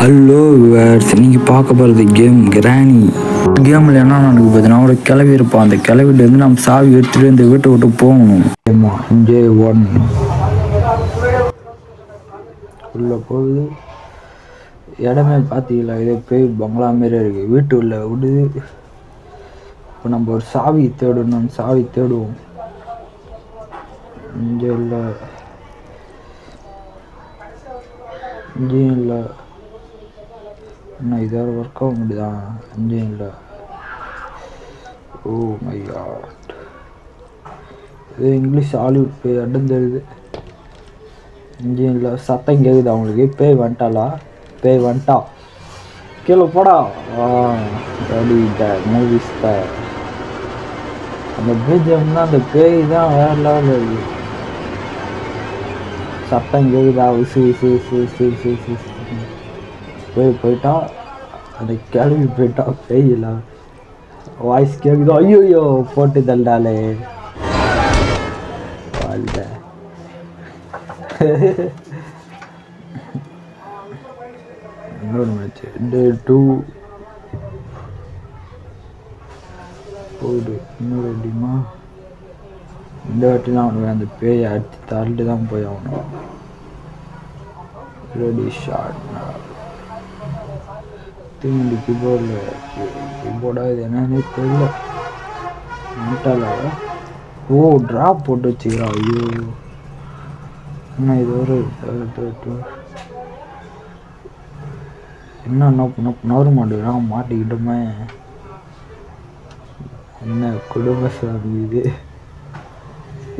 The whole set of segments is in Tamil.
ஹலோ வேர்ஸ் நீங்கள் பார்க்க போகிறது கேம் கிராணி கேமில் என்ன நடக்கு பார்த்தீங்கன்னா ஒரு கிளவி இருப்பான். அந்த கிளவிலேருந்து நம்ம சாவி எடுத்துகிட்டு இந்த வீட்டை விட்டு போகணும். ஏமா ஜே ஒன் உள்ளே போகுது இடமே பார்த்தீங்களா? இதே போய் பங்களா மாரி இருக்குது வீட்டு உள்ளே விடுது. இப்போ நம்ம ஒரு சாவி தேடணும். சாவி தேடுவோம். இங்கே இல்லை. இங்கேயும் இல்லை. இன்னும் இதோட ஒர்க் ஆக முடியுதா? இங்கேயும் இல்லை. ஓ மை காட் இது இங்கிலீஷ் ஹாலிவுட் பேய் அடம் தெரியுது. இங்கேயும் இல்லை. சத்தம் கேட்குது அவங்களுக்கு பேய் வந்துட்டாளா? பேய் வந்துட்டா. கீழே போடா. ஆ ரெடி த மூவிஸ் த அந்த பிஜிஎம் அந்த பேய் தான் வேற லெவலில் இருக்கு. சத்தம் கேட்குதா விசு விசு விசு விசு விசு விசு விசு. போய் போயிட்டா அந்த கிளம்பி போயிட்டா பேய் இல்லை வாய்ஸ் கேட்குதோ ஐயோயோ போட்டு தண்டாலே வாழ்ந்த இன்னொரு மேட்ச் டே டூ போடு இன்னொரு அடிமா இந்த வாட்டி தான் அவனுக்கு அந்த பேயை அடித்து தள்ளிட்டு தான் போய் ஆகணும். ரெடி ஷார்ட்னா திரும்பி கீபோர்டில் கீபோர்டாக இது என்னன்னே தெரியல. மென்டல ஓ ட்ராப் போட்டு வச்சுக்கிறா ஐயோ. என்ன இது ஒரு என்ன என்ன பண்ண புணர மாட்டேங்கிறான் மாட்டிக்கிட்டோமே. என்ன குடும்ப சாமி இது?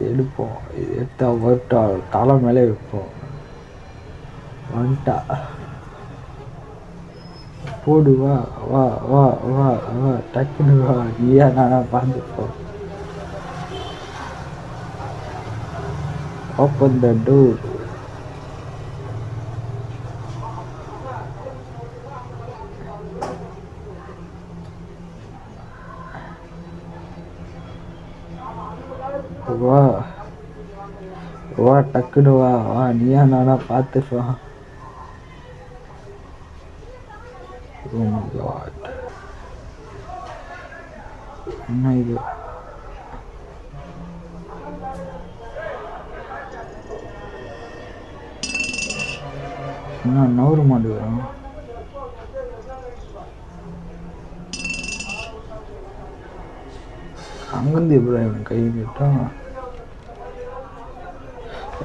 எடுப்போம். எடுத்தால் எடுத்தா தலை மேலே வைப்போம். வந்துட்டா. போடு வா வா வா வா வா டக்குன்னு வா நீயா நானா பார்த்துப்போம் ஓப்பன் த டோர் வா வா டக்குனு வா வா நீயா நானா பார்த்துப்பா என்ன இது என்ன நவறு மாடு வரும் அங்கேருந்து எப்படி இவன் கை கேட்டான்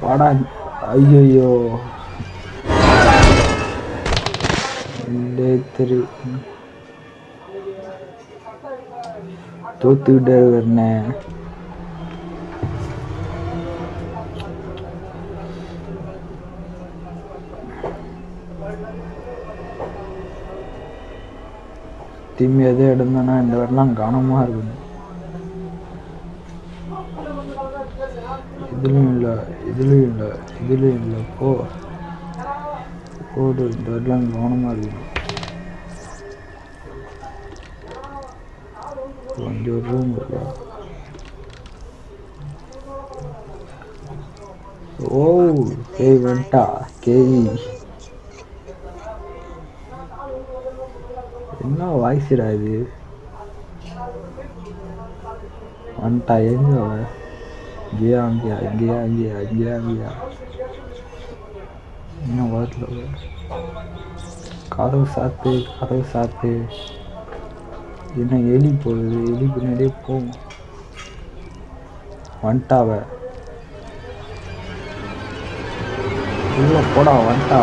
வாடா ஐயோ இல்லை தெரி தோத்துக்கிட்டே திரும்பி எதே இந்த வரலாம் கவனமாக இருக்கணும். இதுலையும் இல்லை இதுலையும் இல்லை இதுலையும் இல்லை போ. போடு இந்த வரலாம் கவனமாக இருக்கணும் அங்கே ஒரு ரூம் இருக்கா? ஓ கேய் வந்துட்டா. கேய் என்ன வாய்ஸ்டா இது? வந்துட்டா எங்க அவ? இங்கேயா அங்கேயா இங்கேயா அங்கேயா இங்கேயா? அங்கேயா என்ன வரல. கதவு சாத்து கதவு சாத்து. என்ன எலி போகுது? எலி பின்னாடியே போகும். வந்துட்டாவ. உள்ள போடா வந்துட்டா.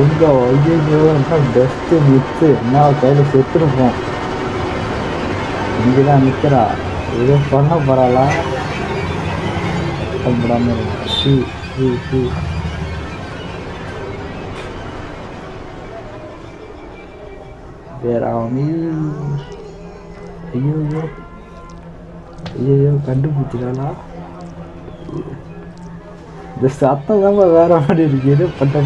எங்க? ஐயோ டஸ்ட்டு மித்து என்ன கையில் செத்துருப்போம் இங்கே தான் நிற்கிறா ஏதோ பண்ண போகிறாளா கஷ்டப்படாமல் இருக்கும் வேற அவனையும் ஐயோயோ ஐயோயோ ஐயோ. கண்டுபிடிச்சிடாளா இந்த சத்தம் தான் வேற மாதிரி இருக்கு. ஏதோ பட்ட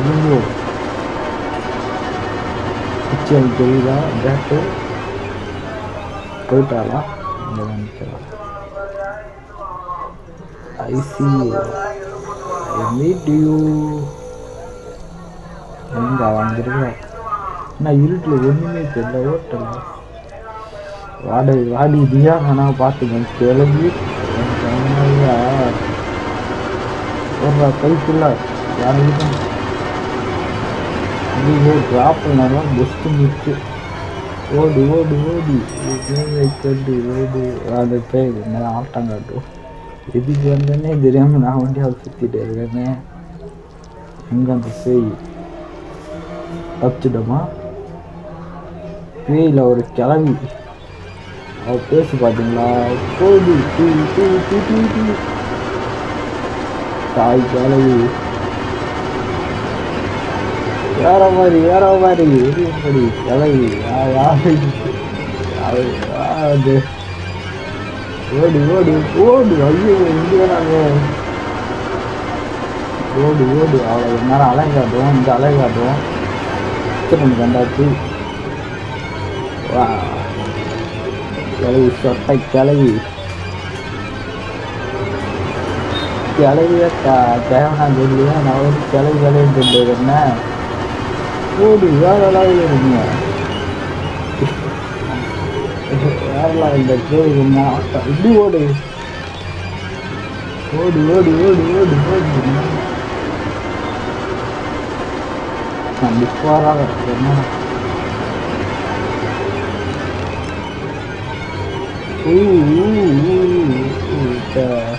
ஐயோ. நிச்சயம் தெரியுதா? பேட்டு. போயிட்டாளா? I see you. I see you. எங்க வந்துருக்கா நான் இருட்டில் ஒன்றுமே தெரியல ஓட்டல வாடகை வாடி தியா ஆனால் பார்த்துக்கேன் கிளம்பி ஒரு கைக்குள்ள யாருக்கிட்டும் ஐயோ ட்ராப் பண்ணாலும் பெஸ்ட்டு மிச்சு ஓடு ஓடு ஓடி. கேட்டு ஓடு. அந்த பேர் என்ன ஆட்டம் காட்டும் எதுக்கு வந்தேன்னே தெரியாமல் நான் வண்டியாக சுற்றிட்டு இருக்கேனே. எங்கே அந்த பேய்? தப்பிச்சிட்டோமா பேயில் ஒரு கிளவி. அவ பேசி பார்த்தீங்களா கோபி டூ டூ டூ டூ டூ தாய் கிளவி. வேற மாதிரி வேற மாதிரி. எப்படி கிளவி? யாரு ஓடி ஓடி ஓடு ஓடு ஓடு. ஐயோ இங்கே நாங்க ஓடி ஓடு. அவளை நேரம் அலை காட்டுவோம் இந்த அலை காட்டுவோம் சிக்கன் கண்டாச்சு கிளவி சொட்டை கிளவி. கிளவிய தேவனா சொல்லியா நான் வந்து கிளவி கிளவின்னு சொல்லிட்டு என்ன? ஓடு வேற அளவில் இருந்தீங்க. வேற இந்த கேள்வி இப்படி ஓடு. ஓடு ஓடு ஓடு ஓடு ஓடு. கண்டிப்பாக என்ன ஊ ஊ ஊ ஊ த-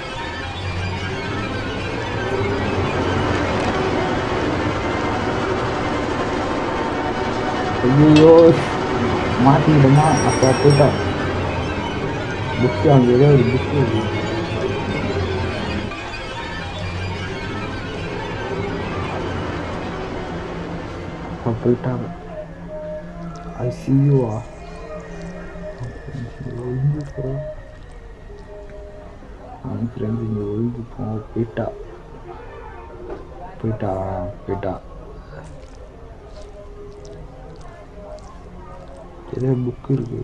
ஐயோ மாட்டிக்கிட்டோமா அப்போ போயிட்டோம் புக்கு அங்கே ஏதோ ஒரு அப்போ போயிட்டாங்க ஐ சி யூவா அவன் ஃப்ரெண்ட்ஸ் இங்கே ஒழுங்கு போ போயிட்டா போயிட்டா போயிட்டா ஏதோ புக்கு இருக்கு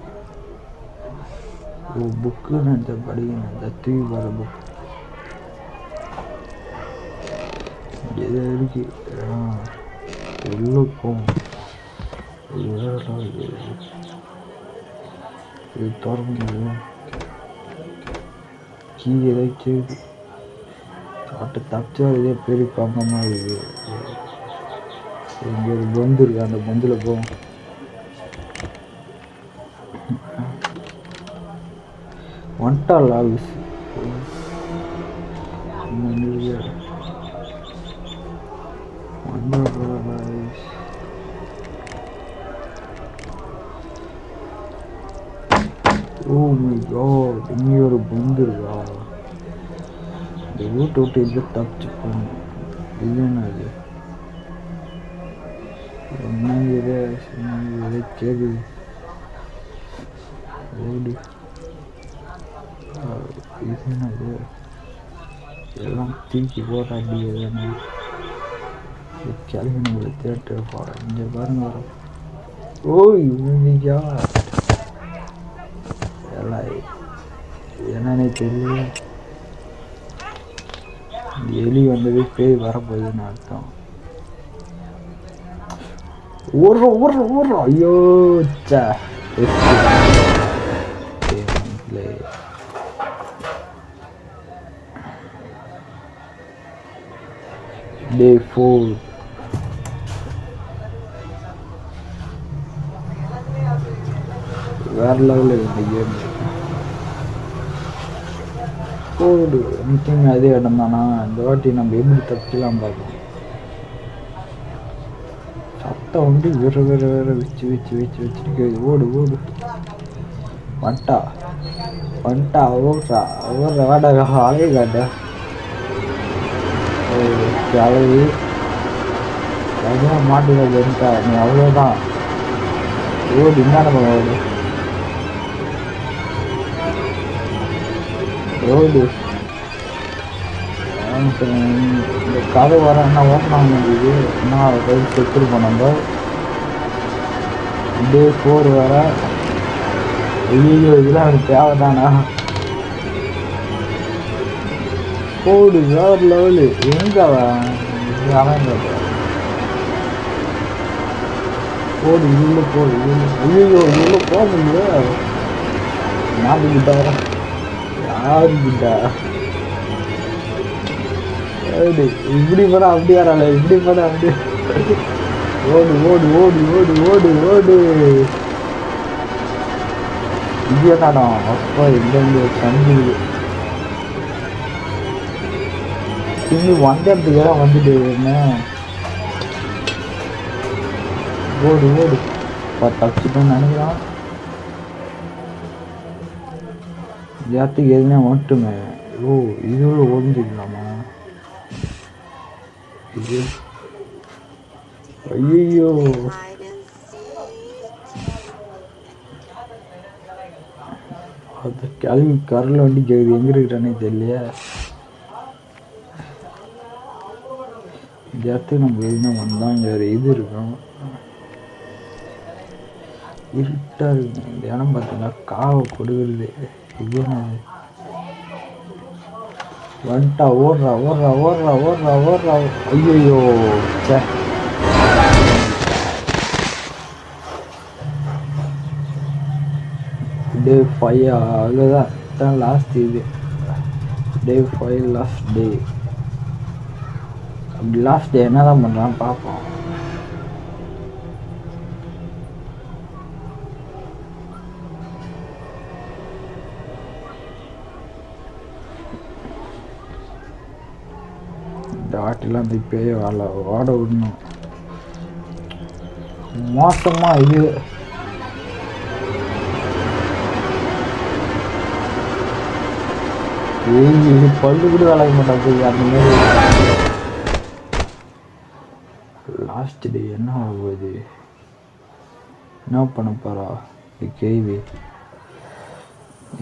ஓ புக்கு நினச்ச படிக்கணும் இந்த தூவி வர புக் ஏதோ இருக்கு ஆ, உள்ள இது வேற கீ தப்பிச்சா இதே பெரிய பங்கமாக இருக்குது இங்கே ஒரு பந்து இருக்கு அந்த பொந்தில் போகும் வந்துட்டாள் ஆஃபீஸ் இங்கே ஒரு பொந்து இருக்கா இந்த வீட்டை விட்டு எப்படி தப்பிச்சு போகணும் இது என்ன அது என்ன இது எதை கேக்குது ஓடு ஆ, இது என்னது எல்லாம் தூக்கி போட்டாடி எதனா கிளம்பி நம்மளை தேட்டர் போகிறேன் இங்கே பாருங்க வரோம் ஓய் உண்மையா எல்லாம் என்னன்னே தெரியல. இந்த எலி வந்தது பேய் வரப்போகுதுன்னு அர்த்தம். ஓடுறோம் ஓடுறோம் ஓடுறோம் ஐயோ சே டே ஃபோர். வேற லெவலில் இந்த கேம் போடு முக்கியமாக அதே இடம் தானா? இந்த வாட்டி நம்ம எப்படி தப்பிக்கலாம் பார்க்கலாம் சத்தம் வந்து வேற வேற வேற வச்சு வச்சு வச்சு வச்சுட்டு ஓடு ஓடு. வண்டா. வண்டா ஓடுறா. ஓடுற வாடகை அழகு காட்ட. கிளவி எதுவும் மாட்டுல வந்துட்டா. நீ அவ்வளோதான் ஓடு என்ன ஓடு. ரோடு இந்த கதை வர என்ன ஓப்பன் ஆக முடியுது என்ன ரைட் செட்டிருப்போம் நம்ம டே ஃபோர் வர ஐயோ இதெல்லாம் எனக்கு தேவைதானா? கோடு வேறு லெவலு எங்க அவன்? அவன் போடு இதுல போடு இதுல. ஐயோ இதுல போக முடியல மாட்டிக்கிட்டா யாருக்கிட்டா யாருடா இப்படி போட அப்படி வரால இப்படி போட அப்படி. ஓடு ஓடு ஓடு ஓடு ஓடு ஓடு. இது என்னடா? அப்பா எங்க சந்திக்குது திரும்பி வந்ததுக்கு தான் வந்துட்டு என்ன ஓடு ஓடு. பா நினைக்கிறான். ஜாத்துக்கு எதுனா மட்டுமே ஓ இதோட ஒழிஞ்சிக்கலாமா இது ஐயோ அது கிளம்பி கரில் வண்டி கேக்குது எங்க இருக்கிறானே தெரியலையா. இந்த நம்ம எதுனா வந்தா இங்க ஒரு இது இருக்கும்? இருட்டா இருக்கு தினம் இடம் பார்த்தீங்கன்னா காவை கொடுக்குறது. வந்துட்டா ஓடுறா ஓடுறா ஓடுறா ஓடுறா ஓடுறா. ஐயோ சே டே ஃபைவ் அவ்வளோதான் தான் லாஸ்ட் இது. டே ஃபைவ் லாஸ்ட் டே அப்படி லாஸ்ட் டே என்ன தான் பண்ணுறான் பார்ப்போம் இந்த ஆட்டெல்லாம் அந்த பேய வாழ ஓட விடணும். மோசமாக இது. இது பல்லு கூட விளக்க மாட்டாங்க அந்த மாதிரி. லாஸ்ட் டே என்ன ஆகுது என்ன பண்ண போறா? இது கேள்வி.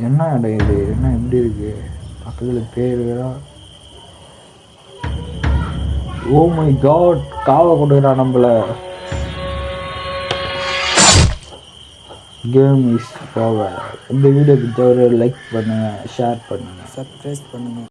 என்ன இடம் இது? என்ன எப்படி இருக்கு? பக்கத்தில் பேர் வேறா Oh ஓ மை காட் காவை கொடுக்குறான் நம்மள. கேம் இஸ் பவர் இந்த வீடியோ பிடிச்ச லைக் பண்ணுங்க ஷேர் பண்ணுங்க. சப்ஸ்கிரைப் பண்ணுங்கள்